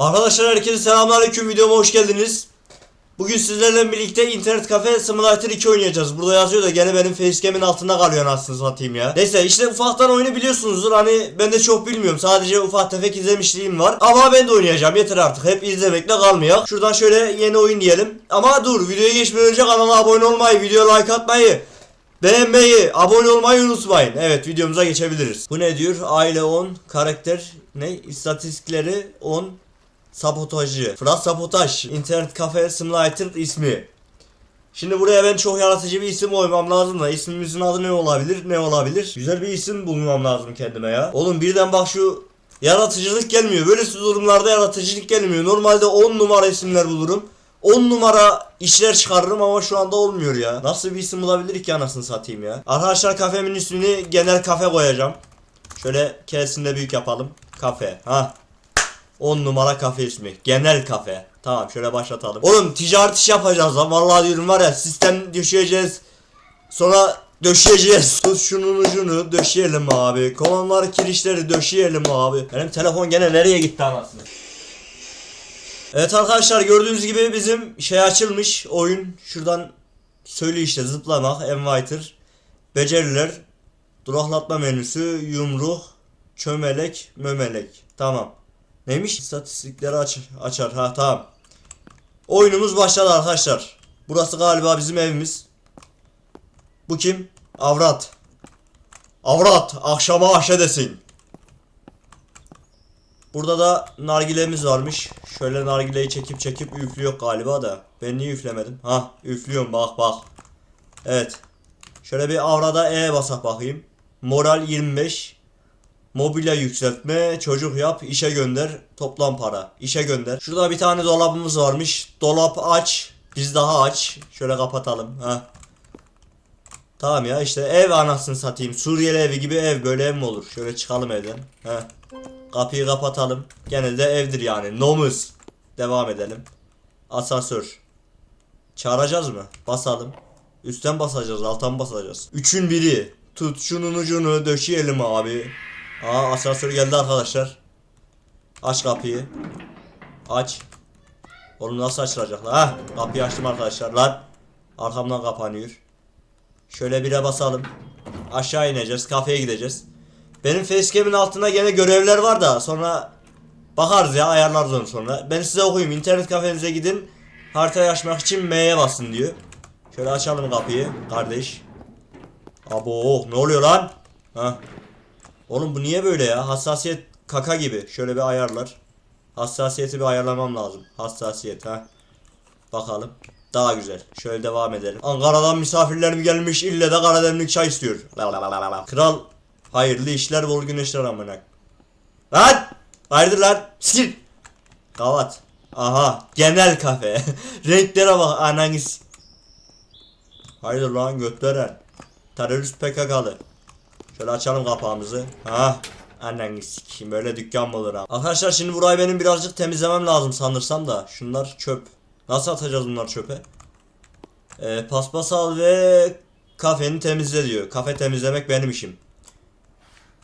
Arkadaşlar herkese selamünaleyküm videoma hoş geldiniz. Bugün sizlerle birlikte internet kafe Simulator 2 oynayacağız. Burada yazıyor da gene benim facecam'in altında kalıyor anasını satayım ya. Neyse işte ufaktan oyunu biliyorsunuzdur. Hani ben de çok bilmiyorum. Sadece ufak tefek izlemişliğim var. Ama ben de oynayacağım. Yeter artık. Hep izlemekle kalmıyor. Şuradan şöyle yeni oyun diyelim. Ama dur videoya geçmeden önce kanala abone olmayı, video like atmayı, Beğenmeyi, abone olmayı unutmayın. Evet videomuza geçebiliriz. Bu ne diyor? Aile 10, karakter ne? İstatistikleri 10, sabotajcı. Fırat Sabotaj, internet kafe simulator ismi. Şimdi buraya ben çok yaratıcı bir isim koymam lazım da ismimizin adı ne olabilir? Ne olabilir? Güzel bir isim bulmam lazım kendime ya. Oğlum birden bak şu yaratıcılık gelmiyor. Böyle durumlarda yaratıcılık gelmiyor. Normalde 10 numara isimler bulurum. 10 numara işler çıkarırım ama şu anda olmuyor ya. Nasıl bir isim bulabilir ki anasını satayım ya. Arkadaşlar kafemin ismini genel kafe koyacağım. Şöyle kesinde büyük yapalım. Kafe. Ha. 10 numara kafe ismi. Genel kafe. Tamam şöyle başlatalım. Oğlum ticaret iş yapacağız lan. Vallahi diyorum var ya sistem düşeceğiz. Sonra döşeyeceğiz. Şunun ucunu döşeyelim abi. Kolonları kirişleri döşeyelim abi. Benim telefon gene nereye gitti anasını? Evet arkadaşlar gördüğünüz gibi bizim şey açılmış oyun. Şuradan söyle işte zıplamak, enviter, beceriler, duraklatma menüsü, yumruk, çömelek, mömelek. Tamam. Neymiş? İstatistikleri aç açar. Ha tamam. Oyunumuz başladı arkadaşlar. Burası galiba bizim evimiz. Bu kim? Avrat. Avrat akşama aşedesin. Burada da nargilemiz varmış. Şöyle nargileyi çekip çekip üflüyor galiba da. Ben niye üflemedim? Ha üflüyorum bak bak. Evet. Şöyle bir avrada E basak bakayım. Moral 25. Mobilya yükseltme, çocuk yap, işe gönder, toplam para. İşe gönder. Şurada bir tane dolabımız varmış. Dolap aç, biz daha aç. Şöyle kapatalım. Ha. Tamam ya işte ev anasını satayım. Suriyeli evi gibi ev böyle ev mi olur? Şöyle çıkalım evden. He. Kapıyı kapatalım. Genelde evdir yani. Nomuz. Devam edelim. Asansör. Çağıracağız mı? Basalım. Üstten basacağız, alttan basacağız. Üçün biri. Tut şunun ucunu döşeyelim abi. Aa asansör geldi arkadaşlar. Aç kapıyı. Aç. Oğlum nasıl açılacak lan? Ha, kapıyı açtım arkadaşlar lan. Arkamdan kapanıyor. Şöyle bire basalım. Aşağı ineceğiz. Kafeye gideceğiz. Benim facecam'in altında gene görevler var da sonra bakarız ya ayarlarız onu sonra. Ben size okuyayım. İnternet kafenize gidin. Haritayı açmak için M'ye basın diyor. Şöyle açalım kapıyı kardeş. Abo ne oluyor lan? Ha. Oğlum bu niye böyle ya? Hassasiyet kaka gibi. Şöyle bir ayarlar. Hassasiyeti bir ayarlamam lazım. Hassasiyet ha. Bakalım. Daha güzel. Şöyle devam edelim. Ankara'dan misafirlerim gelmiş. İlle de Karadenizlik çay istiyor. Kral hayırlı işler bol güneşler amına. Lan! Hayırdır lan? Sil. Kavat. Aha. Genel kafe. Renklere bak ananız. Hayırdır lan götveren. Terörist PKK'lı. Şöyle açalım kapağımızı. Ha. Annen sikeyim böyle dükkan mı olur ha? Arkadaşlar şimdi burayı benim birazcık temizlemem lazım sanırsam da. Şunlar çöp. Nasıl atacağız bunlar çöpe? Ee, paspas al ve kafeni temizle diyor. Kafe temizlemek benim işim.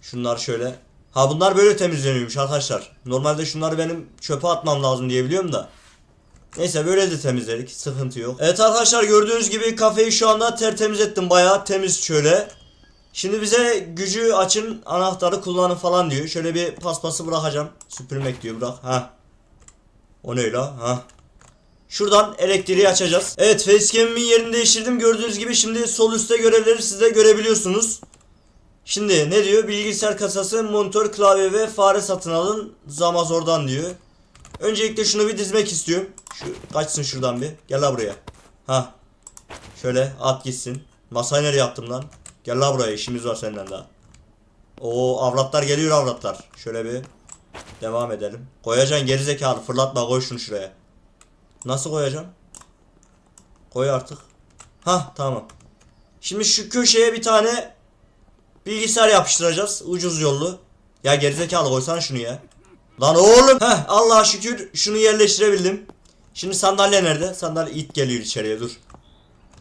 Şunlar şöyle. Ha bunlar böyle temizleniyormuş arkadaşlar. Normalde şunları benim çöpe atmam lazım diye biliyorum da. Neyse böyle de temizledik. Sıkıntı yok. Evet arkadaşlar gördüğünüz gibi kafeyi şu anda tertemiz ettim. Bayağı temiz şöyle. Şimdi bize gücü açın anahtarı kullanın falan diyor. Şöyle bir paspası bırakacağım. Süpürmek diyor bırak. Ha. O ne la? Ha. Şuradan elektriği açacağız. Evet facecam'imin yerini değiştirdim. Gördüğünüz gibi şimdi sol üstte görevleri siz de görebiliyorsunuz. Şimdi ne diyor? Bilgisayar kasası, monitör, klavye ve fare satın alın. Zamazor'dan diyor. Öncelikle şunu bir dizmek istiyorum. Şu kaçsın şuradan bir. Gel la buraya. Ha. Şöyle at gitsin. Masayı nereye yaptım lan? Gel la buraya işimiz var senden daha. Oo avratlar geliyor avratlar. Şöyle bir devam edelim. Koyacaksın gerizekalı fırlatma koy şunu şuraya. Nasıl koyacağım? Koy artık. Ha tamam. Şimdi şu köşeye bir tane bilgisayar yapıştıracağız. Ucuz yollu. Ya gerizekalı koysana şunu ya. Lan oğlum. Heh Allah'a şükür şunu yerleştirebildim. Şimdi sandalye nerede? Sandalye it geliyor içeriye dur.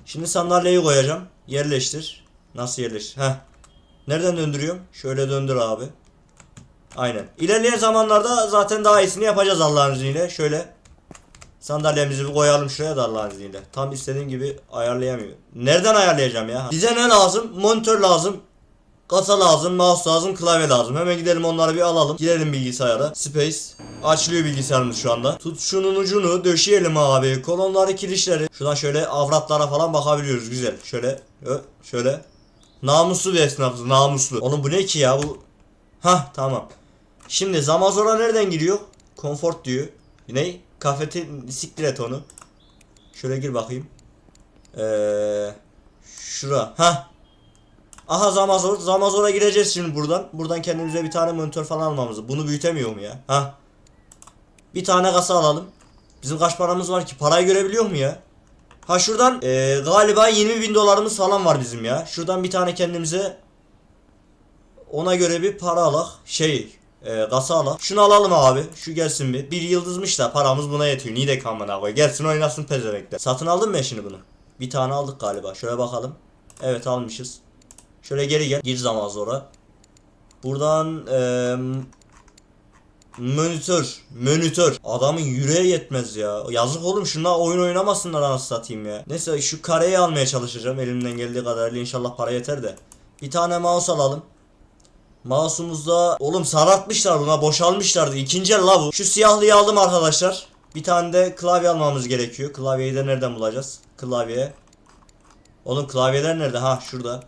Şimdi sandalyeyi koyacağım. Yerleştir. Nasıl yerleştir? Heh. Nereden döndürüyorum? Şöyle döndür abi. Aynen. İlerleyen zamanlarda zaten daha iyisini yapacağız Allah'ın izniyle. Şöyle sandalyemizi koyalım şuraya da Allah'ın izniyle. Tam istediğim gibi ayarlayamıyorum. Nereden ayarlayacağım ya? Bize ne lazım? Monitör lazım. Kasa lazım, mouse lazım, klavye lazım. Hemen gidelim onları bir alalım. Girelim bilgisayara. Space. Açılıyor bilgisayarımız şu anda. Tut şunun ucunu döşeyelim abi. Kolonları, kirişleri. Şuradan şöyle avratlara falan bakabiliyoruz. Güzel. Şöyle. Şöyle. Namuslu bir esnafız. Namuslu. Oğlum bu ne ki ya bu? Hah tamam. Şimdi Zamazora nereden giriyor? Comfort diyor. Ne? Kafete siktir et onu. Şöyle gir bakayım. Eee şura. Hah. Aha Zamazor. Zamazor'a gireceğiz şimdi buradan. Buradan kendimize bir tane monitör falan almamız. Bunu büyütemiyor mu ya? Hah. Bir tane kasa alalım. Bizim kaç paramız var ki? Parayı görebiliyor mu ya? Ha şuradan eee, galiba 20 bin dolarımız falan var bizim ya. Şuradan bir tane kendimize ona göre bir para alak. Şey e, kasa alak. Şunu alalım abi. Şu gelsin bir. Bir yıldızmış da paramız buna yetiyor. Niye de kamına koy. Gelsin oynasın pezevekler. Satın aldın mı şimdi bunu? Bir tane aldık galiba. Şöyle bakalım. Evet almışız. Şöyle geri gel. Gir zaman sonra. Buradan eee Monitör, monitör. Adamın yüreği yetmez ya. Yazık oğlum şunlar oyun oynamasınlar anasını satayım ya. Neyse şu kareyi almaya çalışacağım elimden geldiği kadarıyla inşallah para yeter de. Bir tane mouse alalım. Mouse'umuzda oğlum sarartmışlar buna boşalmışlardı. İkinci el la bu. Şu siyahlıyı aldım arkadaşlar. Bir tane de klavye almamız gerekiyor. Klavyeyi de nereden bulacağız? Klavye. Oğlum klavyeler nerede? Ha şurada.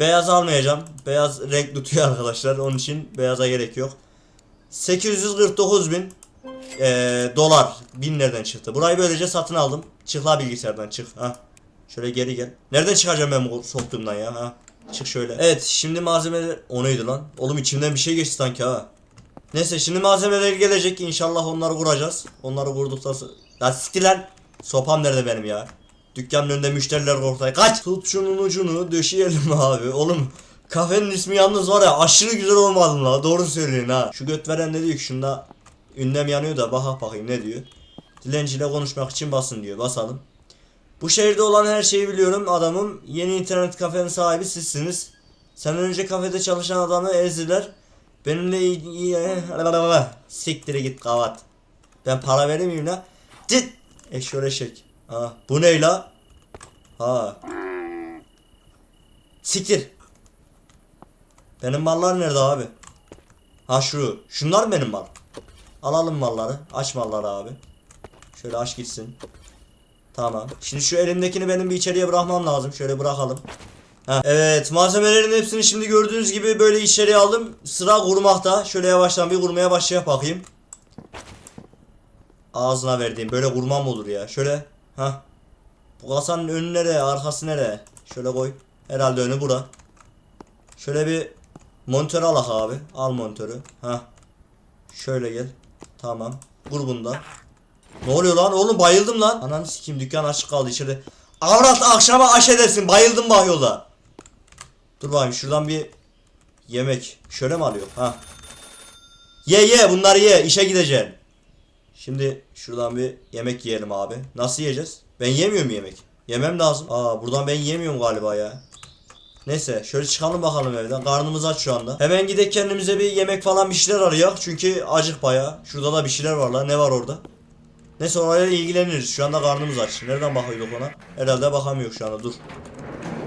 Beyaz almayacağım. Beyaz renk tutuyor arkadaşlar. Onun için beyaza gerek yok. 849 bin eee, dolar. Bin nereden çıktı? Burayı böylece satın aldım. Çıkla bilgisayardan çık. Ha. Şöyle geri gel. Nereden çıkacağım ben bu soktuğumdan ya? Ha. Çık şöyle. Evet şimdi malzemeler o neydi lan? Oğlum içimden bir şey geçti sanki ha. Neyse şimdi malzemeler gelecek. İnşallah onları vuracağız. Onları vurduktan sonra... Lan siktir lan. Sopam nerede benim ya? Dükkanın önünde müşteriler ortaya. Kaç! Tut şunun ucunu döşeyelim abi. Oğlum kafenin ismi yalnız var ya aşırı güzel olmadı la? Doğru söylüyorsun ha. Şu göt veren ne diyor ki şunda ünlem yanıyor da bak bakayım ne diyor. Dilenciyle konuşmak için basın diyor. Basalım. Bu şehirde olan her şeyi biliyorum. Adamım yeni internet kafenin sahibi sizsiniz. Sen önce kafede çalışan adamı ezdiler. Benimle iyi... iyi Siktire git kavat. Ben para veremeyeyim la. Cık. Eşşoğlu eşek. Ha, bu ne la? Ha. Siktir. Benim mallar nerede abi? Ha şu. Şunlar benim mal? Alalım malları. Aç malları abi. Şöyle aç gitsin. Tamam. Şimdi şu elimdekini benim bir içeriye bırakmam lazım. Şöyle bırakalım. Heh. Evet malzemelerin hepsini şimdi gördüğünüz gibi böyle içeriye aldım. Sıra kurmakta. Şöyle yavaştan bir kurmaya başlayıp bakayım. Ağzına verdiğim böyle kurmam olur ya? Şöyle. Ha. Bu kasanın önü nereye? Arkası nereye? Şöyle koy. Herhalde önü bura. Şöyle bir monitör alak abi. Al monitörü. Ha. Şöyle gel. Tamam. Grubunda. Ne oluyor lan? Oğlum bayıldım lan. Ananı sikeyim dükkan açık kaldı içeride. Avrat akşama aş edersin. Bayıldım bak yolda. Dur bakayım şuradan bir yemek. Şöyle mi alıyor? Ha. Ye ye bunları ye. işe gideceksin. Şimdi şuradan bir yemek yiyelim abi. Nasıl yiyeceğiz? Ben yemiyorum yemek. Yemem lazım. Aa buradan ben yemiyorum galiba ya. Neyse şöyle çıkalım bakalım evden. Karnımız aç şu anda. Hemen gidip kendimize bir yemek falan bir şeyler arayak. Çünkü acık baya. Şurada da bir şeyler var la. Ne var orada? Neyse orayla ilgileniriz. Şu anda karnımız aç. Nereden bakıyorduk ona? Herhalde bakamıyor şu anda. Dur.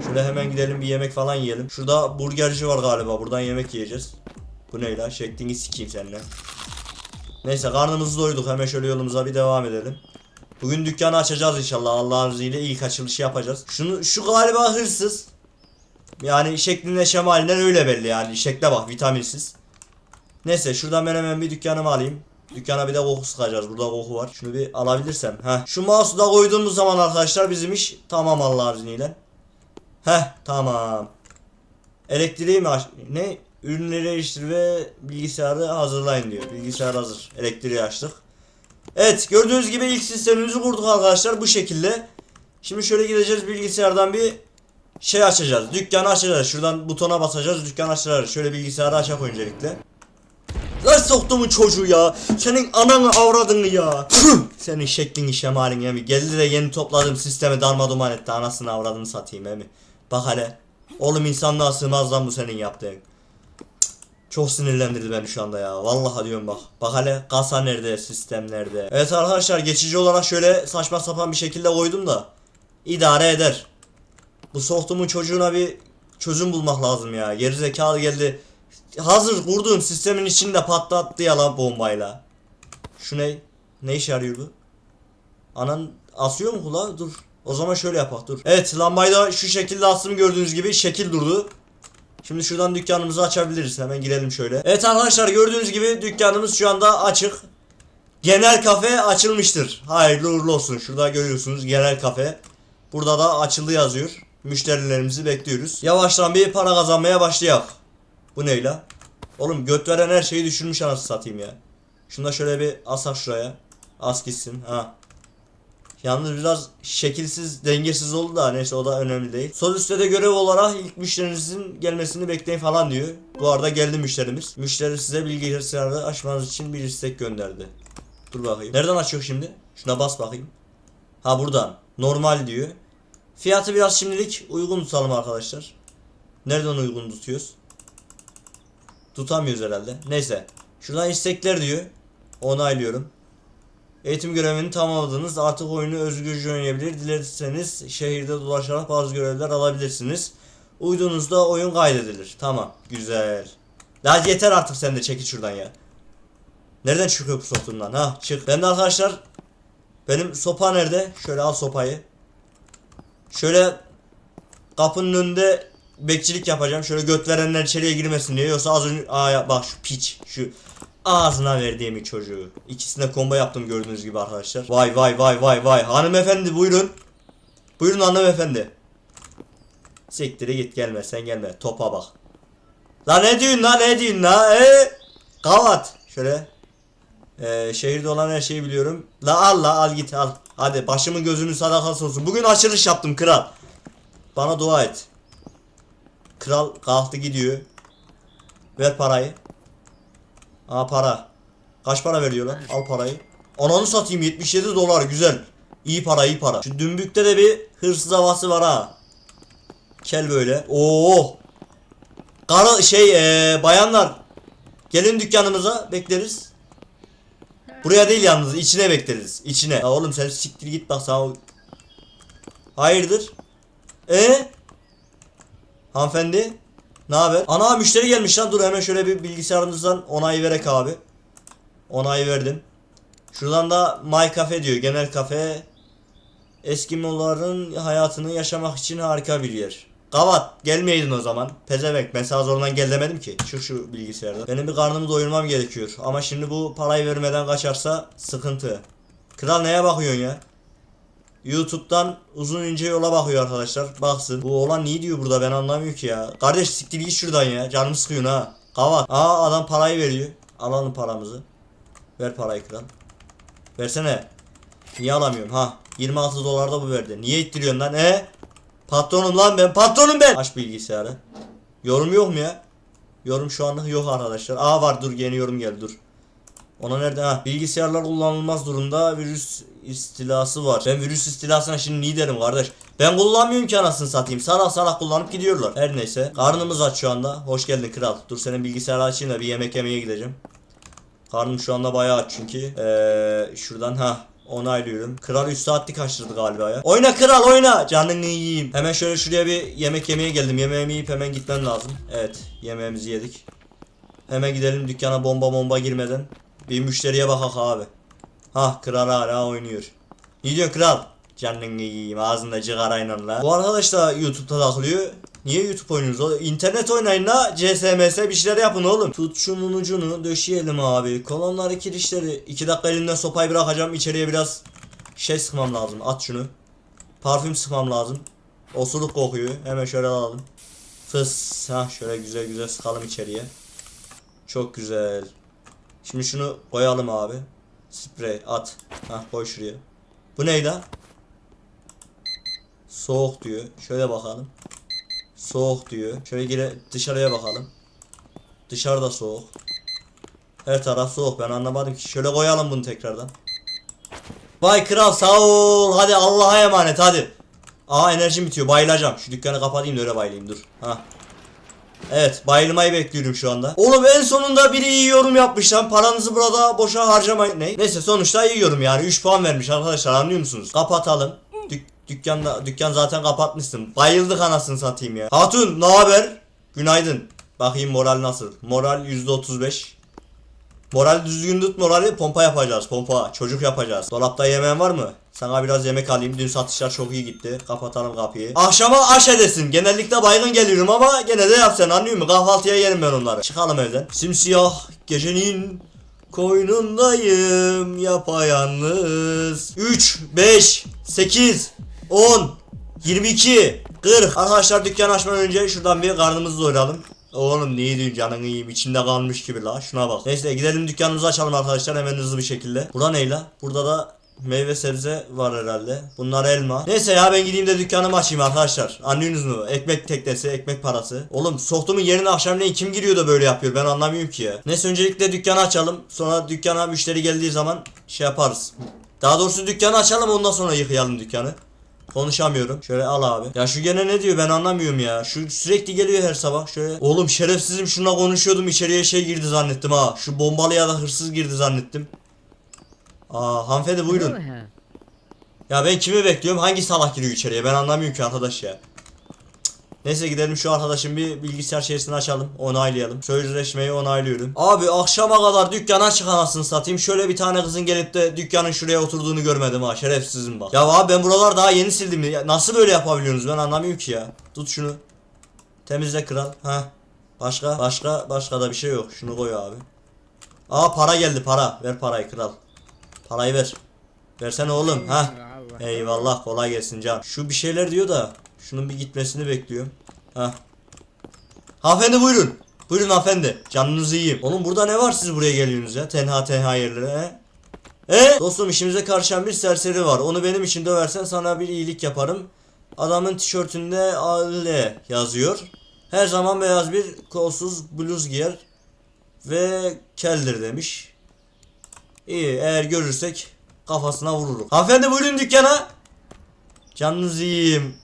Şöyle hemen gidelim bir yemek falan yiyelim. Şurada burgerci var galiba. Buradan yemek yiyeceğiz. Bu ne la? Şeklini sikeyim seninle. Neyse karnımızı doyduk. Hemen şöyle yolumuza bir devam edelim. Bugün dükkanı açacağız inşallah. Allah'ın izniyle ilk açılışı yapacağız. Şunu şu galiba hırsız. Yani şeklinden şemalinden öyle belli yani. Şekle bak vitaminsiz. Neyse şuradan ben hemen bir dükkanımı alayım. Dükkana bir de koku sıkacağız. Burada koku var. Şunu bir alabilirsem. Heh. Şu mouse'u da koyduğumuz zaman arkadaşlar bizim iş tamam Allah'ın izniyle. Heh tamam. Elektriği mi aç... Ne? Ürünleri değiştir ve bilgisayarı hazırlayın diyor. Bilgisayar hazır. Elektriği açtık. Evet gördüğünüz gibi ilk sistemimizi kurduk arkadaşlar bu şekilde. Şimdi şöyle gideceğiz bilgisayardan bir şey açacağız. Dükkanı açacağız. Şuradan butona basacağız. Dükkan açacağız. Şöyle bilgisayarı açak öncelikle. Lan soktumun çocuğu ya. Senin ananı avradını ya. Senin şeklin şemalin emi. Geldi de yeni topladığım sistemi darmaduman etti. Anasını avradını satayım emi. Bak hele. Oğlum insanlığa sığmaz lan bu senin yaptığın. Çok sinirlendirdi beni şu anda ya. Vallahi diyorum bak. Bak hele kasa nerede, sistem nerede. Evet arkadaşlar geçici olarak şöyle saçma sapan bir şekilde koydum da. idare eder. Bu sohtumun çocuğuna bir çözüm bulmak lazım ya. Geri zekalı geldi. Hazır kurduğum sistemin içinde patlattı ya lan bombayla. Şu ne? Ne işe yarıyor bu? Anan asıyor mu kulağı? Dur. O zaman şöyle yapak dur. Evet lambayı da şu şekilde astım gördüğünüz gibi şekil durdu. Şimdi şuradan dükkanımızı açabiliriz. Hemen girelim şöyle. Evet arkadaşlar gördüğünüz gibi dükkanımız şu anda açık. Genel kafe açılmıştır. Hayırlı uğurlu olsun. Şurada görüyorsunuz genel kafe. Burada da açıldı yazıyor. Müşterilerimizi bekliyoruz. Yavaştan bir para kazanmaya başlayalım. Bu ne la? Oğlum göt veren her şeyi düşürmüş anasını satayım ya. Şunu da şöyle bir asak şuraya. As gitsin. Ha. Yalnız biraz şekilsiz, dengesiz oldu da neyse o da önemli değil. Sol üstte de görev olarak ilk müşterinizin gelmesini bekleyin falan diyor. Bu arada geldi müşterimiz. Müşteri size bilgisayarı açmanız için bir istek gönderdi. Dur bakayım. Nereden açıyor şimdi? Şuna bas bakayım. Ha buradan. Normal diyor. Fiyatı biraz şimdilik uygun tutalım arkadaşlar. Nereden uygun tutuyoruz? Tutamıyoruz herhalde. Neyse. Şuradan istekler diyor. Onaylıyorum. Eğitim görevini tamamladınız. Artık oyunu özgürce oynayabilir. Dilerseniz şehirde dolaşarak bazı görevler alabilirsiniz. Uyduğunuzda oyun kaydedilir. Tamam. Güzel. Daha yeter artık sen de çekil şuradan ya. Nereden çıkıyor bu sotundan? Ha çık. Ben de arkadaşlar benim sopa nerede? Şöyle al sopayı. Şöyle kapının önünde bekçilik yapacağım. Şöyle göt verenler içeriye girmesin diye. Yoksa az önce... Aa bak şu piç. Şu ağzına verdiğim çocuğu. İkisine combo yaptım gördüğünüz gibi arkadaşlar. Vay vay vay vay vay. Hanımefendi buyurun. Buyurun hanımefendi. Siktire git gelme sen gelme. Topa bak. La ne diyorsun la ne diyorsun la? Ee? Kavat. Şöyle. Ee, şehirde olan her şeyi biliyorum. La al la al git al. Hadi başımın gözünün sadakası olsun. Bugün açılış yaptım kral. Bana dua et. Kral kalktı gidiyor. Ver parayı. Aa para. Kaç para veriyor lan? Al parayı. Ananı satayım 77 dolar güzel. İyi para iyi para. Şu dümbükte de bir hırsız havası var ha. Kel böyle. Oo. Karı şey ee, bayanlar. Gelin dükkanımıza bekleriz. Buraya değil yalnız içine bekleriz. İçine. Ya oğlum sen siktir git bak sana. Hayırdır? E? Hanımefendi? Ne haber? Ana müşteri gelmiş lan dur hemen şöyle bir bilgisayarımızdan onay verek abi. Onay verdim. Şuradan da My Cafe diyor genel kafe. Eskimoların hayatını yaşamak için harika bir yer. Kavat gelmeydin o zaman. Pezevenk ben sana zorundan gel demedim ki. Çık şu bilgisayarda. Benim bir karnımı doyurmam gerekiyor. Ama şimdi bu parayı vermeden kaçarsa sıkıntı. Kral neye bakıyorsun ya? YouTube'dan uzun ince yola bakıyor arkadaşlar. Baksın. Bu olan niye diyor burada ben anlamıyorum ki ya. Kardeş siktir git şuradan ya. Canım sıkıyorsun ha. Kavat. Aa adam parayı veriyor. Alalım paramızı. Ver parayı kral. Versene. Niye alamıyorum ha? 26 dolar da bu verdi. Niye ittiriyorsun lan? E? Patronum lan ben. Patronum ben. Aç bilgisayarı. Yorum yok mu ya? Yorum şu anlık yok arkadaşlar. Aa var dur yeni yorum geldi dur. Ona nerede? Ha, bilgisayarlar kullanılmaz durumda virüs istilası var. Ben virüs istilasına şimdi niye derim kardeş? Ben kullanmıyorum ki anasını satayım. Salak salak kullanıp gidiyorlar. Her neyse. Karnımız aç şu anda. Hoş geldin kral. Dur senin bilgisayarı açayım da bir yemek yemeye gideceğim. Karnım şu anda bayağı aç çünkü. Ee, şuradan ha onaylıyorum. Kral 3 saatlik açtırdı galiba ya. Oyna kral oyna. Canını yiyeyim. Hemen şöyle şuraya bir yemek yemeye geldim. Yemeğimi yiyip hemen gitmem lazım. Evet yemeğimizi yedik. Hemen gidelim dükkana bomba bomba girmeden. Bir müşteriye bakak abi. Hah kral hala oynuyor. Ne diyor kral? Canını yiyeyim ağzında cigarayla la. Bu arkadaş da YouTube'da takılıyor. Niye YouTube oynuyorsunuz? İnternet oynayın la. CSMS bir şeyler yapın oğlum. Tut şunun ucunu döşeyelim abi. Kolonları kirişleri. 2 dakika elimden sopayı bırakacağım. İçeriye biraz şey sıkmam lazım. At şunu. Parfüm sıkmam lazım. Osuruk kokuyor. Hemen şöyle alalım. Fıs. Ha şöyle güzel güzel sıkalım içeriye. Çok güzel. Şimdi şunu koyalım abi. Sprey at. Ha koy şuraya. Bu neydi? Soğuk diyor. Şöyle bakalım. Soğuk diyor. Şöyle gire dışarıya bakalım. Dışarıda soğuk. Her taraf soğuk. Ben anlamadım ki. Şöyle koyalım bunu tekrardan. Vay kral sağ ol. Hadi Allah'a emanet hadi. Aa enerjim bitiyor. Bayılacağım. Şu dükkanı kapatayım da öyle bayılayım dur. Ha. Evet bayılmayı bekliyorum şu anda. Oğlum en sonunda biri iyi yorum yapmış lan. Paranızı burada boşa harcamayın. Ne? Neyse sonuçta iyi yorum yani. 3 puan vermiş arkadaşlar anlıyor musunuz? Kapatalım. Dük dükkanda dükkan zaten kapatmışsın. Bayıldık anasını satayım ya. Hatun ne haber? Günaydın. Bakayım moral nasıl? Moral %35. Moral düzgün tut morali pompa yapacağız pompa çocuk yapacağız. Dolapta yemeğin var mı? Sana biraz yemek alayım. Dün satışlar çok iyi gitti. Kapatalım kapıyı. Akşama aş edesin. Genellikle baygın geliyorum ama gene de yap sen anlıyor musun? Kahvaltıya yerim ben onları. Çıkalım evden. Simsiyah gecenin koynundayım yapayalnız. 3, 5, 8, 10, 22, 40. Arkadaşlar dükkan açmadan önce şuradan bir karnımızı doyuralım. Oğlum niye diyorsun canın iyiyim içinde kalmış gibi la şuna bak. Neyse gidelim dükkanımızı açalım arkadaşlar hemen hızlı bir şekilde. Burada ne la? Burada da meyve sebze var herhalde. Bunlar elma. Neyse ya ben gideyim de dükkanımı açayım arkadaşlar. Anlıyorsunuz mu? Ekmek teknesi, ekmek parası. Oğlum soktuğumun yerine akşamleyin kim giriyor da böyle yapıyor ben anlamıyorum ki ya. Neyse öncelikle dükkanı açalım. Sonra dükkana müşteri geldiği zaman şey yaparız. Daha doğrusu dükkanı açalım ondan sonra yıkayalım dükkanı. Konuşamıyorum. Şöyle al abi. Ya şu gene ne diyor ben anlamıyorum ya. Şu sürekli geliyor her sabah. Şöyle. Oğlum şerefsizim şuna konuşuyordum içeriye şey girdi zannettim ha. Şu bombalı ya da hırsız girdi zannettim. Aa hanımefendi buyurun. Ya ben kimi bekliyorum? Hangi salak giriyor içeriye? Ben anlamıyorum ki arkadaş ya. Neyse gidelim şu arkadaşın bir bilgisayar şeysini açalım. Onaylayalım. Sözleşmeyi onaylıyorum. Abi akşama kadar dükkan açık anasını satayım. Şöyle bir tane kızın gelip de dükkanın şuraya oturduğunu görmedim ha. Şerefsizim bak. Ya abi ben buralar daha yeni sildim. Ya nasıl böyle yapabiliyorsunuz? Ben anlamıyorum ki ya. Tut şunu. Temizle kral. Ha. Başka? Başka? Başka da bir şey yok. Şunu koy abi. Aa para geldi para. Ver parayı kral. Parayı ver. Versene oğlum. Ha. Eyvallah kolay gelsin can. Şu bir şeyler diyor da şunun bir gitmesini bekliyorum. Ha. Hanımefendi buyurun. Buyurun hanımefendi. Canınızı yiyeyim. Oğlum burada ne var siz buraya geliyorsunuz ya? Tenha tenha yerlere he? He? Dostum işimize karışan bir serseri var. Onu benim için döversen sana bir iyilik yaparım. Adamın tişörtünde Ale yazıyor. Her zaman beyaz bir kolsuz bluz giyer. Ve keldir demiş. İyi eğer görürsek kafasına vururuz. Hanımefendi buyurun dükkana. Canınızı yiyeyim.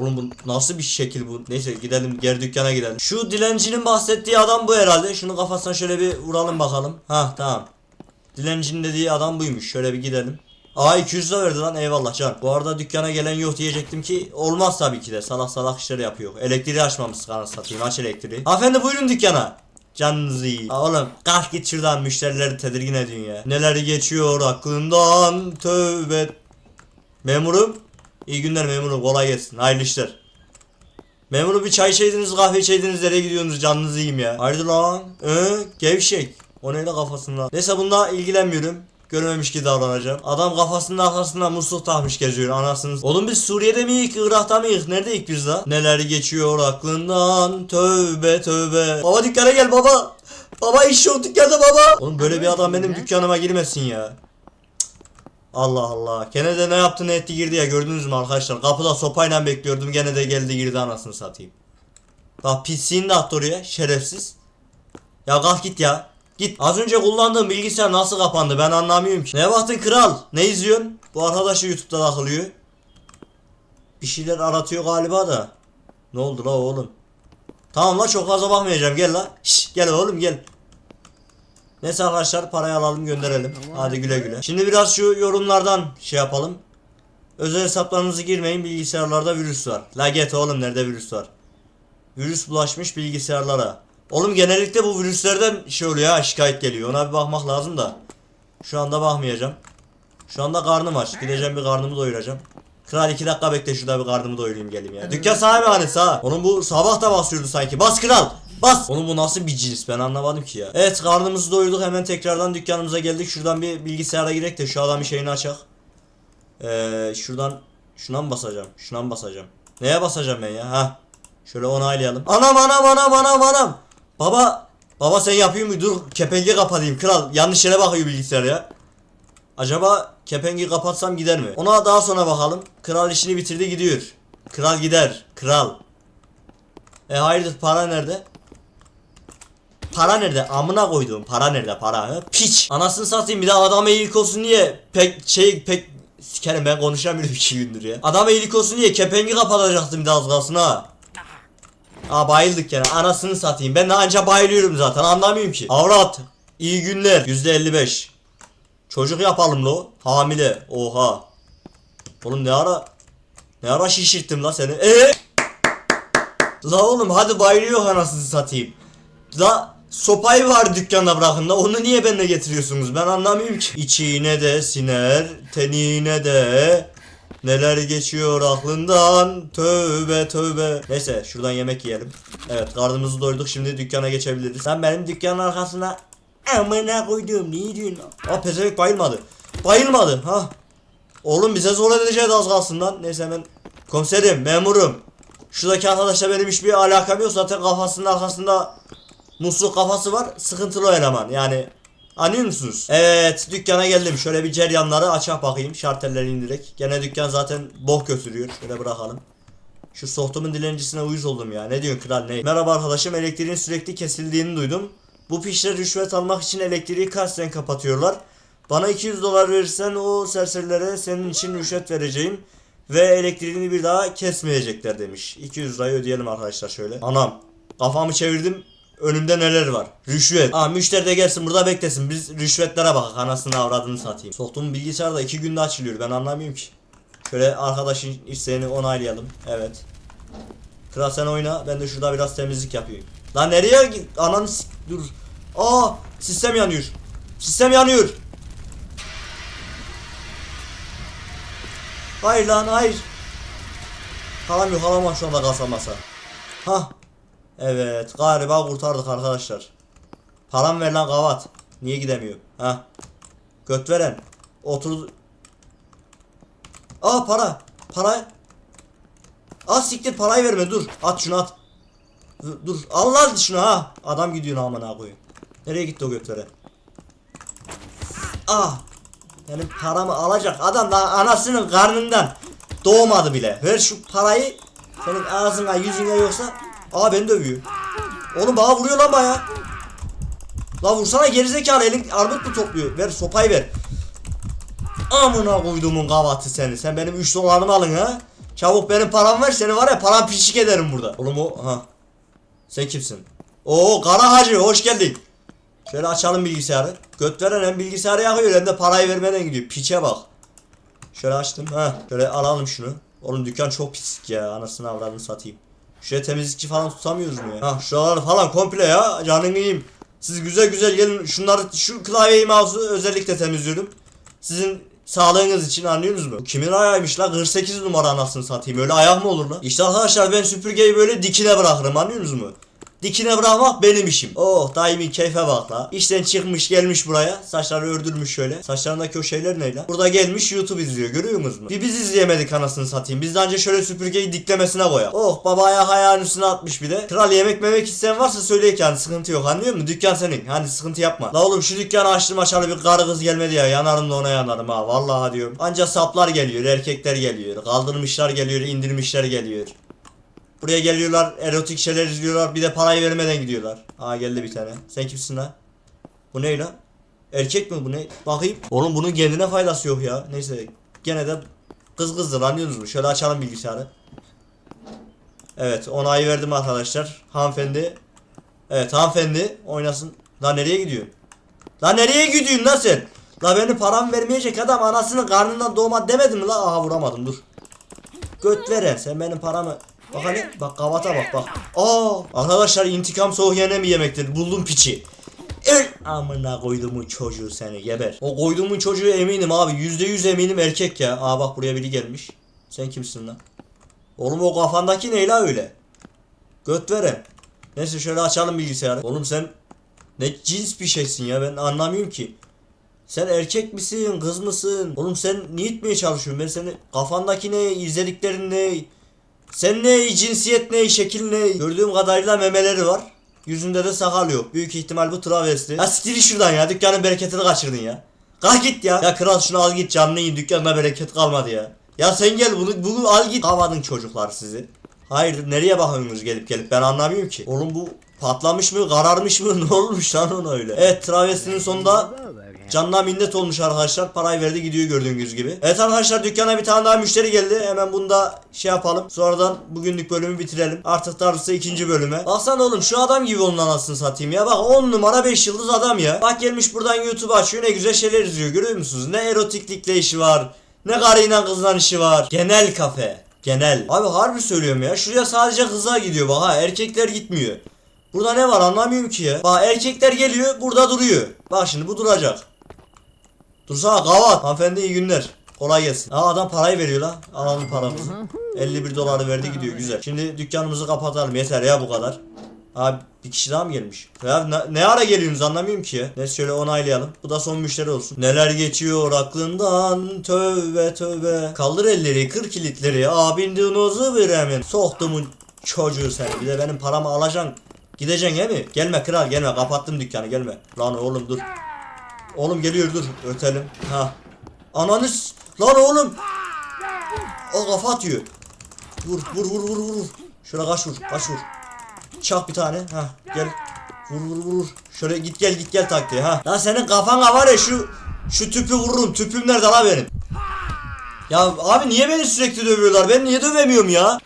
Oğlum bu nasıl bir şekil bu? Neyse gidelim geri dükkana gidelim. Şu dilencinin bahsettiği adam bu herhalde. Şunu kafasına şöyle bir vuralım bakalım. Ha tamam. Dilencinin dediği adam buymuş. Şöyle bir gidelim. Aa 200 lira verdi lan eyvallah can. Bu arada dükkana gelen yok diyecektim ki olmaz tabii ki de salak salak işleri yapıyor. Elektriği açmamışsın anasını satayım aç elektriği. Hanımefendi buyurun dükkana. Canınızı yiyin. Aa, Oğlum kalk git şuradan müşterileri tedirgin ediyorsun ya. Neler geçiyor aklından tövbe. Memurum. İyi günler memurum kolay gelsin. Hayırlı işler. Memurum bir çay içeydiniz kahve içeydiniz nereye gidiyorsunuz canınızı yiyeyim ya. Haydi lan. Ee, gevşek. O neyle kafasında. Neyse bununla ilgilenmiyorum. Görmemiş gibi davranacağım. Adam kafasının arkasında musluk takmış geziyor anasınız. Oğlum biz Suriye'de miyiz, Irak'ta mıyız? Neredeyik biz la? Neler geçiyor aklından tövbe tövbe. Baba dükkana gel baba. Baba iş yok dükkanda baba. Oğlum böyle bir adam benim dükkanıma girmesin ya. Allah Allah. Gene de ne yaptı ne etti girdi ya gördünüz mü arkadaşlar. Kapıda sopayla bekliyordum gene de geldi girdi anasını satayım. Bak pisliğini de attı oraya şerefsiz. Ya kalk git ya. Git. Az önce kullandığım bilgisayar nasıl kapandı ben anlamıyorum ki. Ne baktın kral? Ne izliyorsun? Bu arkadaş da YouTube'da takılıyor. Bir şeyler aratıyor galiba da. Ne oldu la oğlum? Tamam la çok fazla bakmayacağım gel la. Şş, gel oğlum gel. Neyse arkadaşlar parayı alalım gönderelim. Hadi güle güle. Şimdi biraz şu yorumlardan şey yapalım. Özel hesaplarınızı girmeyin bilgisayarlarda virüs var. La get oğlum nerede virüs var? Virüs bulaşmış bilgisayarlara. Oğlum genellikle bu virüslerden şey oluyor ha şikayet geliyor. Ona bir bakmak lazım da. Şu anda bakmayacağım. Şu anda karnım aç. Gideceğim bir karnımı doyuracağım. Kral iki dakika bekle şurada bir karnımı doyurayım geleyim ya. Dükkan sahibi hani sağ. Onun bu sabah da basıyordu sanki. Bas kral. Bas. Onun bu nasıl bir cins ben anlamadım ki ya. Evet karnımızı doyurduk hemen tekrardan dükkanımıza geldik. Şuradan bir bilgisayara girek de şu adamın şeyini açak. Ee, şuradan şuna mı basacağım? Şuna mı basacağım? Neye basacağım ben ya? Ha. Şöyle onaylayalım. Anam anam anam anam anam. Baba baba sen yapıyor mu? Dur kepengi kapatayım kral. Yanlış yere bakıyor bilgisayar ya. Acaba kepengi kapatsam gider mi? Ona daha sonra bakalım. Kral işini bitirdi gidiyor. Kral gider. Kral. E hayırdır para nerede? Para nerede? Amına koyduğum para nerede para? He? Piç. Anasını satayım bir de adam iyilik olsun diye pek şey pek sikerim ben konuşamıyorum iki gündür ya. Adam iyilik olsun diye kepengi kapatacaktım bir de az kalsın ha. Aa bayıldık yani anasını satayım. Ben de anca bayılıyorum zaten anlamıyorum ki. Avrat. iyi günler. %55. Çocuk yapalım lo. Hamile. Oha. Oğlum ne ara ne ara şişirttim la seni. Eee? La oğlum hadi bayılıyor anasını satayım. La sopayı var dükkanda bırakın da onu niye benimle getiriyorsunuz ben anlamıyorum ki. İçine de siner, tenine de neler geçiyor aklından tövbe tövbe. Neyse şuradan yemek yiyelim. Evet karnımızı doyduk şimdi dükkana geçebiliriz. Sen benim dükkanın arkasına amına koydum ne diyorsun? Aa pezevenk bayılmadı. Bayılmadı ha. Oğlum bize zor edeceğiz az kalsın lan. Neyse hemen komiserim memurum. Şuradaki arkadaşla benim hiçbir alakam yok zaten kafasının arkasında musluk kafası var. Sıkıntılı eleman yani. Anlıyor musunuz? Evet dükkana geldim. Şöyle bir ceryanları açak bakayım. Şartelleri indirek. Gene dükkan zaten bok götürüyor. Şöyle bırakalım. Şu sohtumun dilencisine uyuz oldum ya. Ne diyorsun kral ne? Merhaba arkadaşım elektriğin sürekli kesildiğini duydum. Bu pişler rüşvet almak için elektriği kasten kapatıyorlar. Bana 200 dolar verirsen o serserilere senin için rüşvet vereceğim. Ve elektriğini bir daha kesmeyecekler demiş. 200 lirayı ödeyelim arkadaşlar şöyle. Anam kafamı çevirdim. Önümde neler var? Rüşvet. Aa müşteri de gelsin burada beklesin. Biz rüşvetlere bak anasını avradını satayım. Soktuğum bilgisayar da iki günde açılıyor. Ben anlamıyorum ki. Şöyle arkadaşın isteğini onaylayalım. Evet. Kral sen oyna. Ben de şurada biraz temizlik yapayım. Lan nereye git? Ananı dur. Aa sistem yanıyor. Sistem yanıyor. Hayır lan hayır. Kalam yok alamam şu anda kasa masa. Hah. Evet galiba kurtardık arkadaşlar. Param ver lan kavat. Niye gidemiyor? Ha. Göt veren. Otur. Aa para. Para. Aa siktir parayı verme dur. At şunu at. Dur, dur. al lan şunu ha. Adam gidiyor amına koyayım. Nereye gitti o göt veren? Ah. Benim paramı alacak adam daha anasının karnından doğmadı bile. Ver şu parayı. Senin ağzına yüzüne yoksa. Aa beni dövüyor. Oğlum bana vuruyor lan baya. La vursana gerizekalı elin armut mu topluyor? Ver sopayı ver. Amına koyduğumun kavatı seni. Sen benim 3 dolarımı alın ha. Çabuk benim param ver seni var ya param pişik ederim burada. Oğlum o ha. Sen kimsin? Oo kara hacı hoş geldin. Şöyle açalım bilgisayarı. Göt veren hem bilgisayarı yakıyor hem de parayı vermeden gidiyor. Piçe bak. Şöyle açtım. Ha. Şöyle alalım şunu. Oğlum dükkan çok pislik ya. Anasını avradını satayım. Şuraya temizlikçi falan tutamıyoruz mu ya? Ha şuraları falan komple ya. Canını yiyeyim. Siz güzel güzel gelin. Şunları şu klavyeyi mouse'u özellikle temizliyorum. Sizin sağlığınız için anlıyorsunuz mu? Kimin ayağıymış la? 48 numara anasını satayım. Öyle ayak mı olur la? İşte arkadaşlar ben süpürgeyi böyle dikine bırakırım anlıyorsunuz mu? Dikine bırakmak benim işim. Oh daimi keyfe bak la. İşten çıkmış gelmiş buraya. Saçları ördürmüş şöyle. Saçlarındaki o şeyler ne la? Burada gelmiş YouTube izliyor görüyor musunuz? Bir biz izleyemedik anasını satayım. Biz anca şöyle süpürgeyi diklemesine koyak. Oh baba ayak ayağın üstüne atmış bir de. Kral yemek memek isteyen varsa söyle yani sıkıntı yok anlıyor musun? Dükkan senin. Hani sıkıntı yapma. La oğlum şu dükkanı açtım açalı bir karı kız gelmedi ya. Yanarım da ona yanarım ha. Vallahi diyorum. Anca saplar geliyor. Erkekler geliyor. Kaldırmışlar geliyor. indirmişler geliyor. Buraya geliyorlar, erotik şeyler izliyorlar, bir de parayı vermeden gidiyorlar. Aa geldi bir tane. Sen kimsin lan? Bu ne lan? Erkek mi bu ne? Bakayım. Oğlum bunun kendine faydası yok ya. Neyse gene de kız kızdır anlıyorsunuz mu? Şöyle açalım bilgisayarı. Evet onayı verdim arkadaşlar. Hanımefendi. Evet hanımefendi oynasın. Lan nereye gidiyorsun? Lan nereye gidiyorsun lan sen? La beni param vermeyecek adam anasının karnından doğma demedim mi la? Aha vuramadım dur. Göt veren sen benim paramı Bak hani bak kavata bak bak. Aa arkadaşlar intikam soğuk yene mi yemektir? Buldum piçi. El amına koyduğumun çocuğu seni geber. O koyduğumun çocuğu eminim abi. Yüzde yüz eminim erkek ya. Aa bak buraya biri gelmiş. Sen kimsin lan? Oğlum o kafandaki ne la öyle? Göt veren. Neyse şöyle açalım bilgisayarı. Oğlum sen ne cins bir şeysin ya ben anlamıyorum ki. Sen erkek misin kız mısın? Oğlum sen ne itmeye çalışıyorsun? Ben seni kafandaki ne izlediklerin ne? Sen ne cinsiyet ne şekil ne? Gördüğüm kadarıyla memeleri var. Yüzünde de sakal yok. Büyük ihtimal bu travesti. Ya siktir şuradan ya. Dükkanın bereketini kaçırdın ya. Kalk git ya. Ya kral şunu al git canını yiyin. Dükkanda bereket kalmadı ya. Ya sen gel bunu, bunu al git. Kamadın çocuklar sizi. Hayır nereye bakıyorsunuz gelip gelip ben anlamıyorum ki. Oğlum bu patlamış mı kararmış mı ne olmuş lan ona öyle. Evet travestinin sonunda Canına minnet olmuş arkadaşlar. Parayı verdi gidiyor gördüğünüz gibi. Evet arkadaşlar dükkana bir tane daha müşteri geldi. Hemen bunu da şey yapalım. Sonradan bugünlük bölümü bitirelim. Artık darısı ikinci bölüme. Baksana oğlum şu adam gibi onun anasını satayım ya. Bak 10 numara 5 yıldız adam ya. Bak gelmiş buradan YouTube açıyor ne güzel şeyler izliyor görüyor musunuz? Ne erotiklikle işi var. Ne karıyla kızla işi var. Genel kafe. Genel. Abi harbi söylüyorum ya. Şuraya sadece kızlar gidiyor bak ha. Erkekler gitmiyor. Burada ne var anlamıyorum ki ya. Bak erkekler geliyor burada duruyor. Bak şimdi bu duracak. Dursana kavat. Hanımefendi iyi günler. Kolay gelsin. Aa adam parayı veriyor lan. Alalım paramızı. 51 doları verdi gidiyor güzel. Şimdi dükkanımızı kapatalım yeter ya bu kadar. Abi bir kişi daha mı gelmiş? Ya ne, ne ara geliyorsunuz anlamıyorum ki. Neyse şöyle onaylayalım. Bu da son müşteri olsun. Neler geçiyor aklından tövbe tövbe. Kaldır elleri kır kilitleri abin dinozu bir emin. Soktumun çocuğu seni. Bir de benim paramı alacaksın. Gideceksin he mi? Gelme kral gelme kapattım dükkanı gelme. Lan oğlum dur. Oğlum geliyor dur ötelim. Ha. Ananız lan oğlum. O kafa atıyor. Vur vur vur vur vur. Şöyle kaç vur kaç vur. Çak bir tane. Ha gel. Vur vur vur. Şöyle git gel git gel taktiği ha. Lan senin kafana var ya şu şu tüpü vururum. Tüpüm nerede la benim? Ya abi niye beni sürekli dövüyorlar? Ben niye dövemiyorum ya?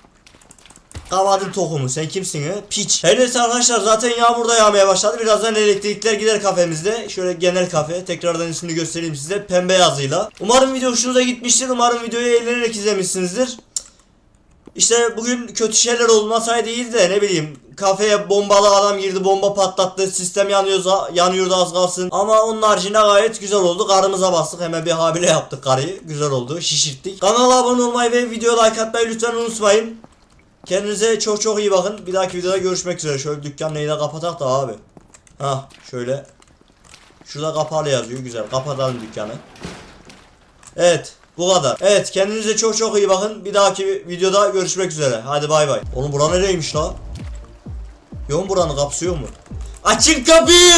Kavadım tohumu sen kimsin he? Piç. Her neyse arkadaşlar zaten yağmur da yağmaya başladı. Birazdan elektrikler gider kafemizde. Şöyle genel kafe. Tekrardan ismini göstereyim size. Pembe yazıyla. Umarım video hoşunuza gitmiştir. Umarım videoyu eğlenerek izlemişsinizdir. İşte bugün kötü şeyler olmasaydı iyiydi de ne bileyim kafeye bombalı adam girdi bomba patlattı sistem yanıyor yanıyordu az kalsın ama onun haricinde gayet güzel oldu karımıza bastık hemen bir habile yaptık karıyı güzel oldu şişirttik kanala abone olmayı ve video like atmayı lütfen unutmayın kendinize çok çok iyi bakın bir dahaki videoda görüşmek üzere şöyle dükkan neyi de kapatak da abi ha şöyle şurada kapalı yazıyor güzel kapatalım dükkanı Evet. Bu kadar. Evet kendinize çok çok iyi bakın. Bir dahaki videoda görüşmek üzere. Hadi bay bay. Oğlum bura nereymiş la? Yoğun buranın kapısı yok mu? Açın kapıyı!